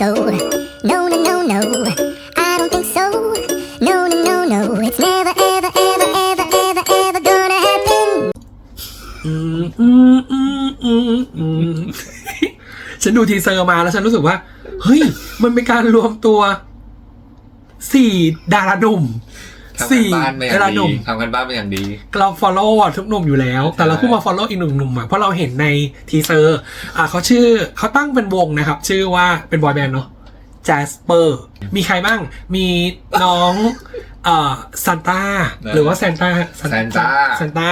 so. No, no, no, no. I don't think so. No, no, no, no. It's never, ever, ever, ever, ever, ever gonna happen. อืมอืมอืมอืมอืม ฉันดูทีเซอร์มาแล้วฉันรู้สึกว่า เฮ้ย มันเป็นการรวมตัวสี่ดาราหนุ่ม ทำกันสี่บ้านมาอดาราย่างหดีนุ่มทำกันบ้านมาอย่างดี เราฟอลโล่ทุกหนุ่มอยู่แล้ว แต่เราใช่เพิ่งมาฟอลโล่อีกหนึ่งหนุ่มอะเพราะเราเห็นในทีเซอร์อ่าเขาชื่อเขาตั้งเป็นวงนะครับ ชื่อว่าเป็นบอยแบนด์เนาะ Jasper มีใครบ้าง มีน้องเอ่อซันต้าหรือว่าแซนต้า Santa แซนต้า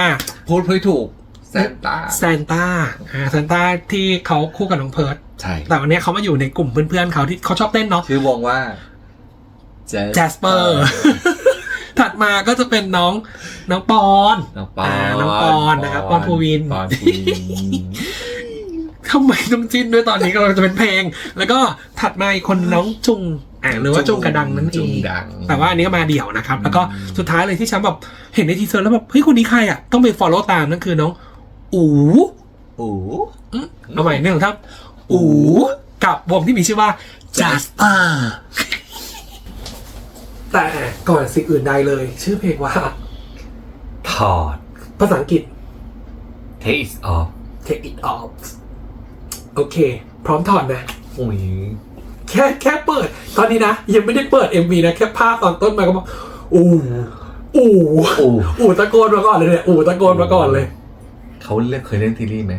พูดเพื่อถูกแซนต้าแซนต้าอ่าแซนต้าที่เขาคู่กับน้องเพิร์ดใช่แต่วันเนี้ยเขามาอยู่ในกลุ่มเพื่อนๆเขาที่เขาชอบเต้นเนาะชื่อวงว่า Jasper ถัดมาก็จะเป็นน้องน้องปอนน้องปอนอ่าน้องปอนนะครับปอนภูวิน ปอนภูวินทำไมต้องจิ้นด้วยตอนนี้กำลังจะเป็นเพลง แล้วก็ถัดมาอีกคนน้องจุงอ่าหรือว่าจุงกระดังนั่นเอจุงงดังแต่ว่าอันนี้ก็มาเดี่ยวนะครับ แล้วก็สุดท้ายเลยที่ฉันแบบเห็นในทีเซอร์แล้วแบบเฮ้ยคนนี้ใครอะต้องไป follow ตามนั่นคือน้องอู๋โอ้อืมเอาใหม่หนึ่งครับอู๋กับวงที่มีชื่อว่า Jasper แต่ก่อนสิ่งอื่นใดเลย ชื่อเพลงว่า ถอด ภาษาอังกฤษ take it off take it off โอเค พร้อมถอดนะอุ้ยแค่แค่เปิด ตอนนี้นะ ยังไม่ได้เปิด MV นะ แค่ภาพตอนต้นมาก็บอกอู๋อู๋โอ้อู๋ตะโกนมาก่อนเลยเนี่ยอู๋ตะโกนมาก่อนเลย เขาเล่นเคยเล่นซีรีส์ไหม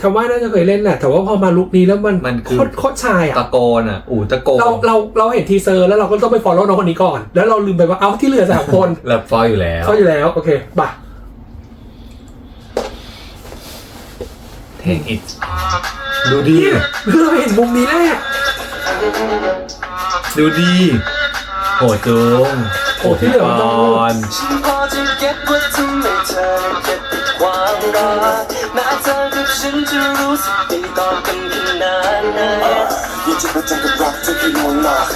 ทว่าน่าจะเคยเล่นแหละแต่ว่าพอมาลุคนี้แล้วมันมันคือ โคตรโคตรชายอะตะโกนอะอูตะโกนเราเราเราเห็นทีเซอร์แล้วเราก็ต้องไป follow น้องคนนี้ก่อน แล้วเราลืมไปว่าเอ้าที่เหลือสามคนเราฟอยอยู่แล้วเขาอยู่แล้วโอเคป่ะ take it ดูดีเนี่ยคือเราเห็นมุมนี้แรกดูดีโหจุงโอ้ที่เหลือมันต้องพูดนฉันพ รักแม้เธอกับฉันจะรู้สึกดีต่อกันขนาดไหนยิ่งจะประจันกับรักเธอที่มองหลอก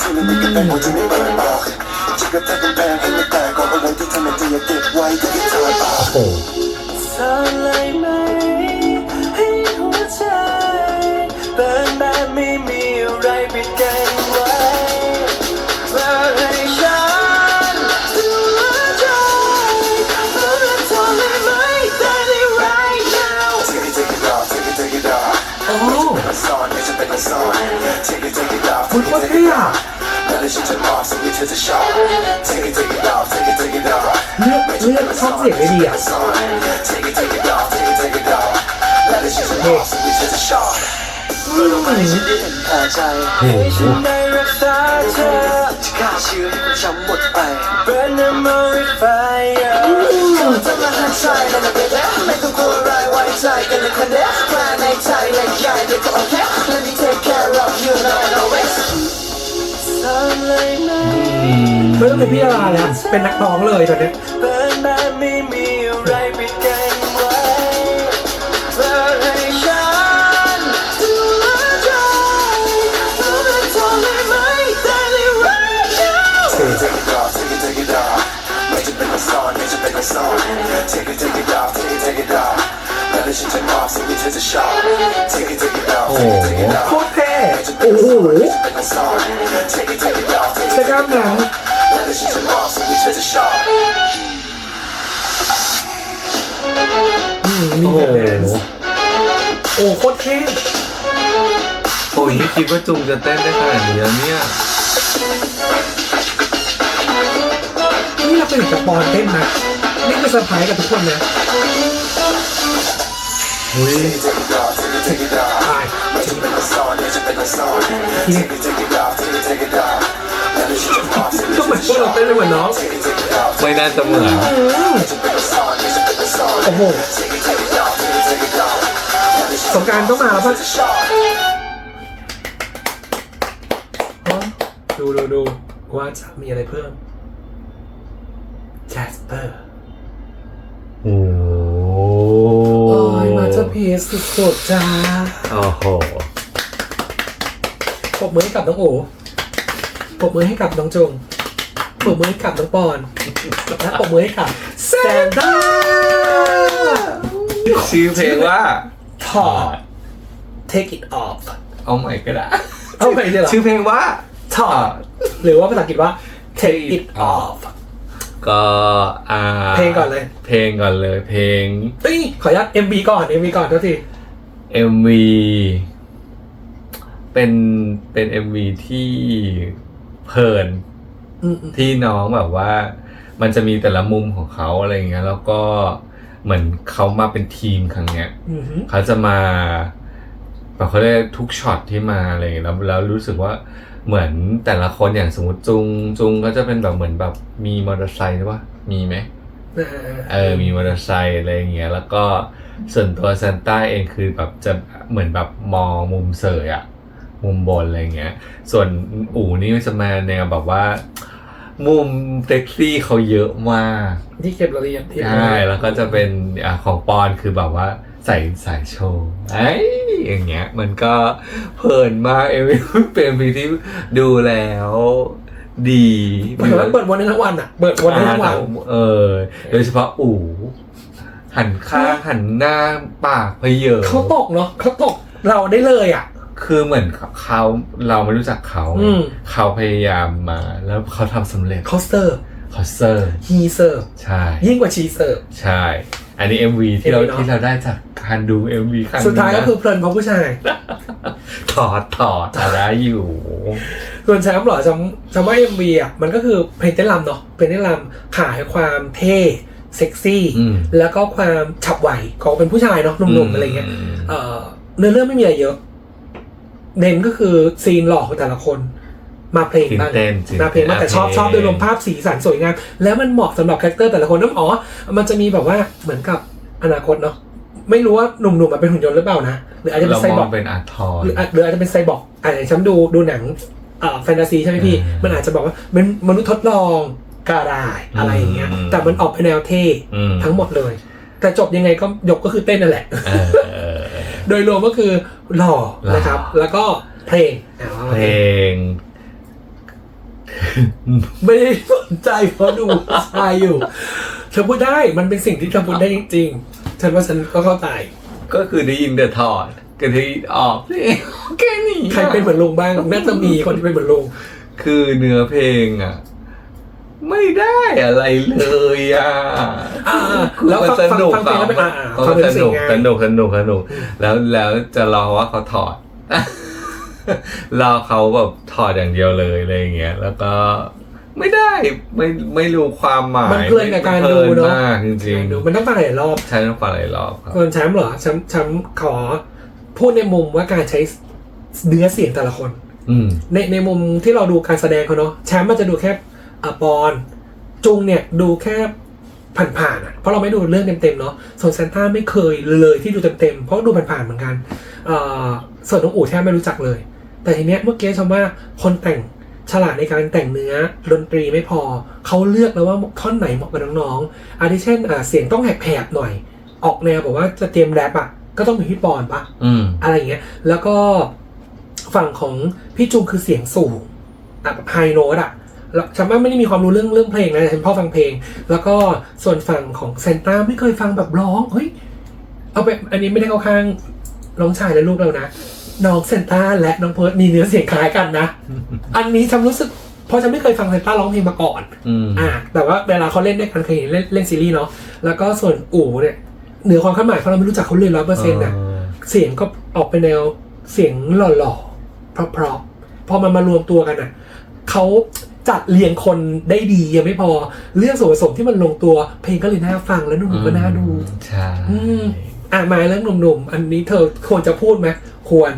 ที่ไม่มีกระแตหัวใจไม่เปิดออกจะกระแทกกำแพงให้มันแตกก็เอาไว้ที่ทำให้เธออยากเก็บไว้ก็ที่เธอบอกโอ้เธอเลยไหม take it take it off เลือกเลือกชอบเสียงได้ดีอะ Take it take it off take it take it off แล้วฉันจะมอบสิ่งที่เธอจะชอบเมื่อไหร่ฉันได้เห็นค่าใจให้ฉันได้รักษาเธอจะฆ่าเชื้อให้มันช้ำหมดไป Burn memory fire ก็จะเลัวอะไรไว้ใจกันเลย ไม่ต้องเป็นพี่ดาราแล้วเป็นนักร้องเลยตอนเนี้ยเป็นแบบไม่มีอะไรปิดกันไว้เพื่อให้ฉันดูแลใจดูแลเธอเลยไหมได้เลย right now Take it take it off take it take it off ไม่จะเป็นซอนไม่จะเป็นซอน Take it take it off take it take it off แล้วฉันจะมอบสิ่งที่เธอจะชอบ Take it take it off take it take it off โคตรเท่โอ้โหเป็นซอน Take it take it off take it ใช้กล้ามหนัง แล้วฉันจะมอบสิ่งที่เธอจะชอบอืมมีโอ้โหแบบแดนซ์โอ้โคตรเท่โอ้ยไม่คิดว่าจุงจะเต้นได้ขนาดนี้แล้วเนี่ยนี่เราเป็นกับปอนเต้นนะนี่คือเซอร์ไพรส์กับทุกคนนะอุ้ย Take it off take it take it off ใช่ไม่จะเป็นซอน ก็เธเหมืออนพจะวกชเราอบเต้นไม่เหมือนน้อง Take it take it off ไม่น่าจะเหมือนจะเป็นซอนไม่จะเป็นซอนโอ้โห Take it take it off take it take it off แล้วฉันสงกรารต้องมาแล้วป่ะจะชอบอ๋อดูดูดูว่าจะมีอะไรเพิ่ม Jasper โอ้โอ้ยมาจะพีสสุดๆจ้าโอ้โหปรบมือให้กับน้องโอ ปรบมือให้กับน้องจงปรบมือให้กับน้องปอนและปรบมือให้กับแซนด้าชื่อเพลงว่าถอด take it off เอาใหม่ก็ได้เอาไปเลยเหรอชื่อเพลงว่าถอดหรือว่าภาษาอังกฤษว่า take it off ก็อ่าเพลงก่อนเลย เพลงก่อนเลย เพลงเอ้ยขออนุญาต MV ก่อน MV ก่อนเท่าที MV เป็นเป็น MV ที่ เพลินอืมอืมที่น้องแบบว่า มันจะมีแต่ละมุมของเขาอะไรอย่างเงี้ย แล้วก็เหมือนเขามาเป็นทีมครั้งเนี้ยอืมเขาจะมาแบบเขาเรียกทุกช็อตที่มาอะไรอย่างเงี้ยแล้วแล้วรู้สึกว่าเหมือนแต่ละคนอย่างสมมติจุงจุงก็จะเป็นแบบเหมือนแบบมีมอเตอร์ไซค์ใช่ปะมีไหมอ่าเออมีมอเตอร์ไซค์อะไรอย่างเงี้ย แล้วก็ส่วนตัวซันต้าเองคือแบบจะเหมือนแบบมองมุมเสยอะ มุมบนอะไรอย่างเงี้ย ส่วนอู๋นี่จะมาแนวแบบว่า มุมเซ็กซี่เขาเยอะมากที่เก็บรายละเอียดที่ใช่แล้วก็จะเป็นอ่าของปอนคือแบบว่าใส่สายโชว์ไอ้อย่างเงี้ย มันก็เพลินมากเอมเป็นเพลงที่ดูแล้วดีเหมือนว่าเปิดวันได้ทั้งวันอะ เปิดวันได้ทั้งวันเออ โดยเฉพาะอู๋หันข้างหันหน้าปากเพเยอะเขาตกเนาะเขาตกเราได้เลยอะ คือเหมือนเขาเราไม่รู้จักเขาอืม เขาพยายามมาแล้วเขาทำสำเร็จเขาเสิร์ฟเขาเซอร์ฮีเสิร์ฟใช่ ยิ่งกว่าชีเสิร์ฟใช่ อันนี้ MV ที่เรา MV เนอะ ที่เราได้จากการดู MV ครั้งสุดท้ายก็คือนะเพลินเพราะผู้ชาย ถอดถอดอะไรอยู่ ส่วนแชมป์เหรอจำจำว่า MV อะมันก็คือเพลงเต้นรำเนาะเพลงเต้นรำขายความเท่เซ็กซี่ อืมแล้วก็ความฉับไวของเป็นผู้ชายเนาะหนุ่มๆอะไรเงี้ยอืมเอ่อเนื้อเรื่องไม่มีอะไรเยอะ เน้นก็คือซีนหล่อของแต่ละคน มาเพลงซีนบ้างเต้นซีนมาเพลงบ้างแต่ชอบเพลงชอบโดยรวมภาพสีสันสวยงามแล้วมันเหมาะสำหรับคาแรคเตอร์แต่ละคนน้ำอ๋อ มันจะมีแบบว่าเหมือนกับอนาคตเนาะไม่รู้ว่าหนุ่มๆมันเป็นหุ่นยนต์หรือเปล่านะหรืออาจจะเป็เรานไซมบอองร์ก เป็นอาร์ทอน หรืออาจหรืออาจจะเป็นไซบอร์กอ่าอย่างฉันดูดูหนังเอ่อแฟนตาซีใช่ไหมพี่ อืมมันอาจจะบอกว่าเป็นมนุษย์ทดลองกาได้อะไรอย่างเงี้ย อืม แต่มันออกไปแนวเท่อืมทั้งหมดเลย แต่จบยังไงก็ยกก็คือเต้นนั่นแหละ เออเออเออ โดยรวมก็คือหล่อหล่อนะครับ แล้วก็เพลงอ่าว่ามาเพลง ไม่ได้สนใจเพราะดูชายอยู่เธอพูดได้มันเป็นสิ่งที่เธอพูดได้จริงๆฉันว่าฉันก็เข้าใจก็คือได้ยินเดอะถอดก็ได้ออกแค่นี้ใครเป็นเหมือนลุงบ้างน่าจะมีคนที่เป็นเหมือนลุงคือเนื้อเพลงอะ ไม่ได้อะไรเลยอะอ่าคือแล้วมันฟังสนุกฟังเพลงแล้วเป็นอ่าอ่าเออฟังเพลงสนุกเสียงไงสนุกสนุกสนุกแล้วแล้วจะรอว่าเขาถอดรอเขาแบบถอดอย่างเดียวเลยอะไรอย่างเงี้ย แล้วก็ไม่ได้ไม่ไม่รู้ความหมายมันเพลินกับการดูเพลิเนาะมากจริงดูมันต้องฟังหลายรอบๆใช้ต้องฟังหลายรอบครับส่วนแชมป์เหรอแชมป์แชมป์ขอพูดในมุมว่าการใช้เนื้อเสียงแต่ละคนอืมในในมุมที่เราดูการแสดงเขาเนาะแชมป์มันจะดูแค่ อะปอนจุงเนี่ยดูแค่ผ่านๆอะเพราะเราไม่ดูเรื่องเต็มๆเนาะส่วนซานต้าไม่เคยเลยที่ดูเต็มๆเพราะดูผ่านๆเหมือนกันเอ่อส่วนน้องอู๋แทบไม่รู้จักเลย แต่ทีเนี้ยเมื่อกี้ชมว่าคนแต่งฉลาดในการแต่งเนื้อดนตรีไม่พอ เขาเลือกแล้วว่าท่อนไหนเหมาะกับน้องๆอาทิเช่นอ่าเสียงต้องแหบๆหน่อย ออกแนวแบบว่าจะเตรียมแรปอะก็ต้องมีพี่ปอนปะอืมอะไรอย่างเงี้ย แล้วก็ฝั่งของพี่จุงคือเสียงสูงอะแบบไฮโน้ตอะแล้ว ฉันว่าไม่ได้มีความรู้เรื่องเรื่องเพลงนะแต่ฉันพ่อฟังเพลง แล้วก็ส่วนฝั่งของเซนต้าไม่เคยฟังแบบร้องเฮ้ยเอาไปอันนี้ไม่ได้เข้าข้างน้องชายและลูกเรานะน้องเซนต้าและน้องเพิร์ดมีเนื้อเสียงคล้ายกันนะ อันนี้ฉันรู้สึกเพราะฉันไม่เคยฟังเซนต้าร้องเพลงมาก่อนอืมอ่าแต่ว่าเวลาเขาเล่นด้วยกันเคยเห็นเล่นเล่นซีรีส์เนาะแล้วก็ส่วนอู๋เนี่ยเหนือความคาดหมายเพราะเราไม่รู้จักเขาเลยร้อยเปอร์เซ็นต์่ะเสียงก็ออกไปแนวเสียงหล่อๆเพราะๆพอมันมารวมตัวกันอะเขา จัดเรียงคนได้ดียังไม่พอ เรื่องส่วนผสมที่มันลงตัว เพลงก็เลยน่าฟังแล้วหนุ่มๆก็น่าดูใช่อืมอะมาเรื่องหนุ่มๆอันนี้เธอควรจะพูดไหมควร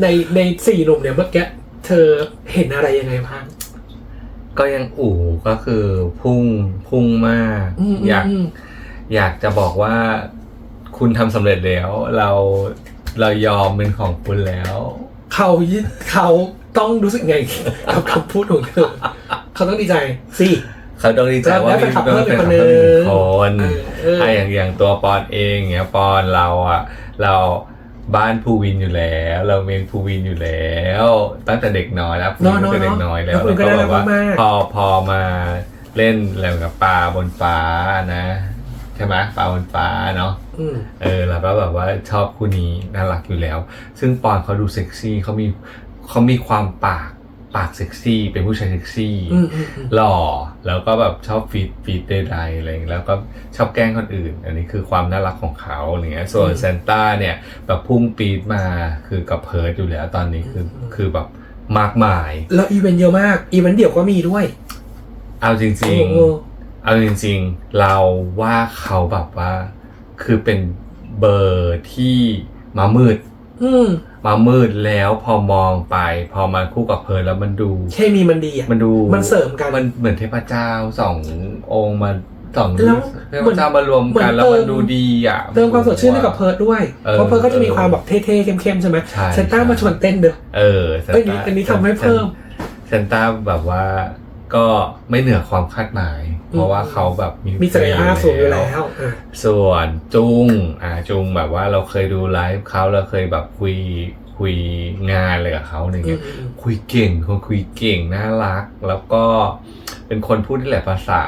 ในในสี่หนุ่มเนี่ยเมื่อกี้เธอเห็นอะไรยังไงบ้างก็ยังอู่ก็คือพุ่งพุ่งมากอืมอยากอืมอยากจะบอกว่า คุณทำสำเร็จแล้ว เราเรายอมเป็นของคุณแล้ว เขายึดเขา ต้องรู้สึกไงกับคำพูดของเธอเขาต้องดีใจสิเขาต้องดีใจว่าแล้วแฟมีนคลับเพื่อนเพิ่เป็นมคอีนกคนนึงคนเออเออไอะอย่างอย่างตัวปอนเองเนี้ยปอนเราอะ เราบ้านภูวินอยู่แล้ว เราเมนภูวินอยู่แล้ว ตั้งแต่เด็กน้อยแล้วภูวินตั้งแต่เด็กน้อยแล้วแล้วภูวินก็แล้วน่ารักแบบว่ามากๆพอพอมาเล่นอะไรกับปลาบนฟ้านะใช่ไหมปลาบนฟ้าเนาะอืมเออ แล้วก็แบบว่าชอบคู่นี้น่ารักอยู่แล้ว ซึ่งปอนเขาดูเซ็กซี่เขามี เขามีความปากปากเซ็กซี่ เป็นผู้ชายเซ็กซี่อืมอืมอืมหล่อแล้วก็แบบชอบฟีดฟีดใดๆอะไรอย่างเงี้ยแล้วก็ชอบแกล้งคนอื่น อันนี้คือความน่ารักของเขาอะไรเงี้ยส่วนเซนต้าเนี่ยแบบพุ่งปีดมาคือกับเพิร์ดอยู่แล้วตอนนี้คือคือแบบมากมาย แล้วอีเวนต์เยอะมากอีเวนต์เดี่ยวก็มีด้วย เอาจริงโอ้โหๆเอาจริง ๆ เราว่าเขาแบบว่า คือเป็นเบอร์ที่มามืด อื มมามืดแล้วพอมองไป พอมาคู่กับเพิร์ดแล้วมันดู เคมีมันดีอะ มันดูมันเสริมกันมันเหมือนเทพเจ้าสององค์มาสองแล้วเทพเจ้ามารวมกันเหมือนแล้วมันเติมดูดีอะเติมความสดชื่นให้กับเพิร์ดด้วยเออเพราะเพิร์ดก็จะมีความแบบเท่ๆเข้มๆใช่ไหมใช่เซนต้ามาชวนเต้นเด้อเออเอ้ยนี่อันนี้ทำให้เพิ่มเซนต้าแบบว่า ก็ไม่เหนือความคาดหมาย เพราะว่าเขาแบบมีมีศักยภาพสูงอยู่แล้วอะส่วนจุงอ่าจุงแบบว่าเราเคยดูไลฟ์เขาเราเคยแบบคุยคุยงานอะไรกับเขาอะไรอืมเงี้ยอืมคุยเก่งคนคุยเก่งน่ารัก แล้วก็เป็นคนพูดได้หลายภาษา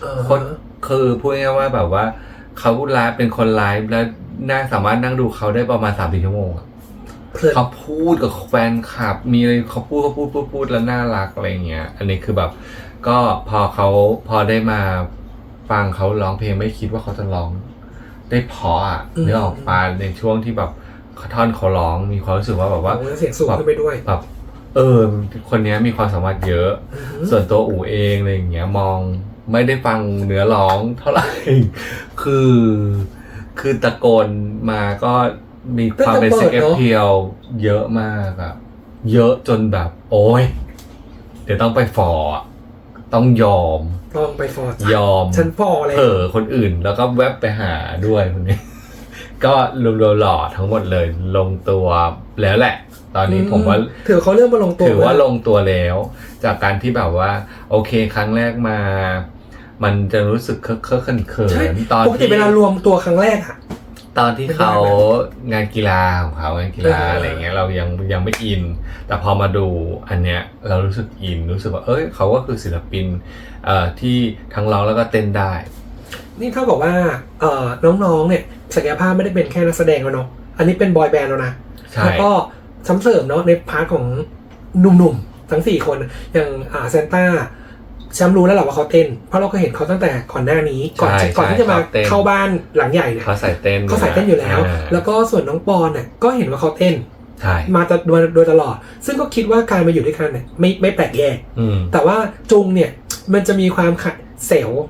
เออคนคือพูดง่ายๆว่าแบบว่าเขาไลฟ์เป็นคนไลฟ์แล้วน่าสามารถนั่งดูเขาได้ประมาณสามสี่ชั่วโมงอะ เพลินเขาพูดกับแฟนคลับ มีอะไรเขาพูดเขาพูดพูดพูดแล้วน่ารักอะไรเงี้ย อันนี้คือแบบ ก็พอเขาพอได้มาฟังเขาร้องเพลงไม่คิดว่าเขาจะร้อง ได้เพออะอืมเนื้อออกมาในช่วงที่แบบท่อนเขาร้องมีความรู้สึกว่าแบบว่าโอ้ยเสียงสูงขึ้นไปด้วยแบบเออคนเนี้ยมีความสามารถเยอะอืมส่วนตัวอูเองอะไรอย่างเงี้ยมองไม่ได้ฟังเนื้อร้องเท่าไหร่ คือ คือตะโกนมาก็ มีความเป็นก็เซ็จะกเปิดเนอะเพียวเยอะมากอะเยอะจนแบบ โอ้ยเดี๋ยวต้องไปฟอร์อะต้องยอมลองไปฟอร์ดยอม ฉันฟอร์เลยเผลอคนอื่นแล้วก็แวบไปหาด้วยคนนี้ ก็รวมๆหล่อทั้งหมดเลยลงตัวแล้วแหละ ตอนนี้ผมว่าถือเขาเริ่มมาลงตัวถือว่าแล้ลงตัวแล้ว จากการที่แบบว่า โอเคครั้งแรกมา มันจะรู้สึกเคอะเคอะเขินเขิใช่นตอนปกติที่เวลารวมตัวครั้งแรกอะ ตอนที่เขางานกีฬาของเขางานกีฬาเออออะไรเงี้ยเรายังยังไม่อิน แต่พอมาดูอันเนี้ยเรารู้สึกอินรู้สึกว่าเอ้ยเขาก็คือศิลปินเอ่อที่ทั้งร้องแล้วก็เต้นได้ นี่เท่ากับว่าเอ่อน้องๆเนี่ยศักยภาพไม่ได้เป็นแค่นักแสดงแล้วเนาะอันนี้เป็นบอยแบนด์แล้วนะใช่แล้วก็ซ้ำเสริมเนาะในพาร์ทของหนุ่มๆทั้ง 4 คนอย่างอ่าเซนต้า แชมป์รู้แล้วแหละว่าเขาเต้น เพราะเราก็เห็นเขาตั้งแต่ก่อนหน้านี้ ก่อนใช่ก่อนที่จะมาใช่เขาเต้นเข้าบ้านหลังใหญ่เนี่ยเขาใส่เต้นเขาใส่เต้นอยู่แล้วาแล้วก็ส่วนน้องปอนเนี่ยก็เห็นว่าเขาเต้น ใช่มาตโดยโดยตลอด ซึ่งก็คิดว่าการมาอยู่ด้วยกันเนี่ยไม่ไม่แปลกแยก อืม แต่ว่าจุงเนี่ยมันจะมีความขัดเซลล์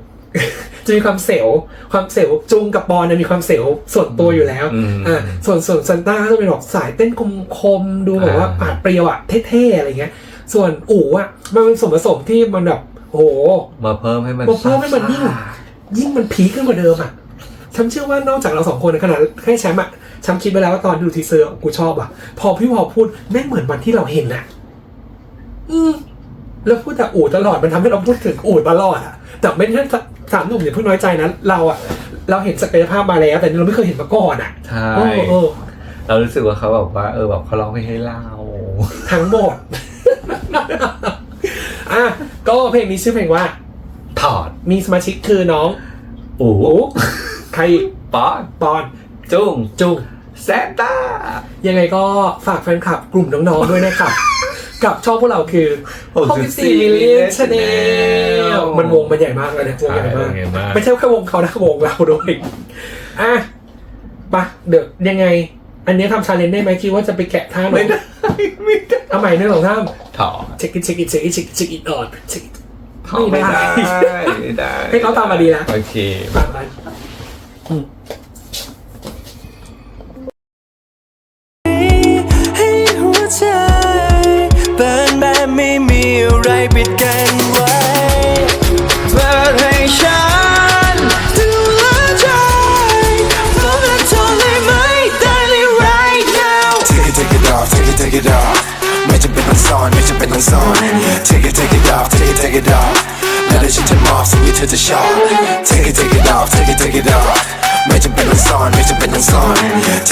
จะมีความเซลล์ความเซลล์จุงกับบอลเนี่ยมีความเซลล์ส่วนตัวอยู่แล้วอืมอ่าส่วนส่วนซันต้าก็จะเป็นแบบสายเต้นคมคมๆดูแบบว่าอ่า ปาดเปรียวอะเท่ๆอะไรเงี้ย ส่วนอู๋อะมันเป็นส่วนผสมที่มันแบบ โอ้โหมาเพิ่มให้มันมาเพิ่มให้มันยิ่งยิ่งมันพีคขึ้นกว่าเดิมอะฉันเชื่อว่านอกจากเราสองคนในขนาดแค่แชมป์อะฉันคิดไปแล้วว่าตอนดูทีเซอร์กูชอบอะพอพี่พอพูดแม่งเหมือนวันที่เราเห็นอะอืมแล้วพูดแต่อู่ตลอดมันทำให้เราพูดถึงอู่ตลอดอะแต่ไม่ใช่สามหนุ่มอย่าเพิ่งน้อยใจนะเราอะเราเห็นศักยภาพมาแล้ว แต่เราไม่เคยเห็นมาก่อนอะใช่โอ้เออเรารู้สึกว่าเขาแบบว่า เออแบบเขาร้องเพลงให้เราทั้งหมด อะก็เพลงนี้ชื่อเพลงว่า ถอดมีสมาชิกคือน้องอูอูใครอีกป๊อนปอนจุ้งจุงแซนต้ายังไงก็ฝากแฟนคลับกลุ่มน้องๆด้วยนะครับ กับช่องพวกเราคือ64 million channel มันวงมันใหญ่มากเลยเนี่ยวงใหญ่มากใช่วงใหญ่มาก ไม่ใช่แค่วงเขานะวงเราด้วยอะไปะเดี๋ยวยังไง อันนี้ทำชาเลนจ์ได้ไหมคิดว่าจะไปแกะท่าหน่ไม่อยได้ไม่ได้เอาใหม่หนึ่งสองท่ามถอดเช็คอิทเช็คอิทเช็คอิทเช็คอิทเช็คอิทออนเช็คอิทถอดไม่ได้ไม่ได้ให้เขาตามมาดีนะ โอเค ฟังไป มอบสิ่งที่เธอจะชอบ Take it, take it off, take it, take it off ไม่จำเป็นต้อง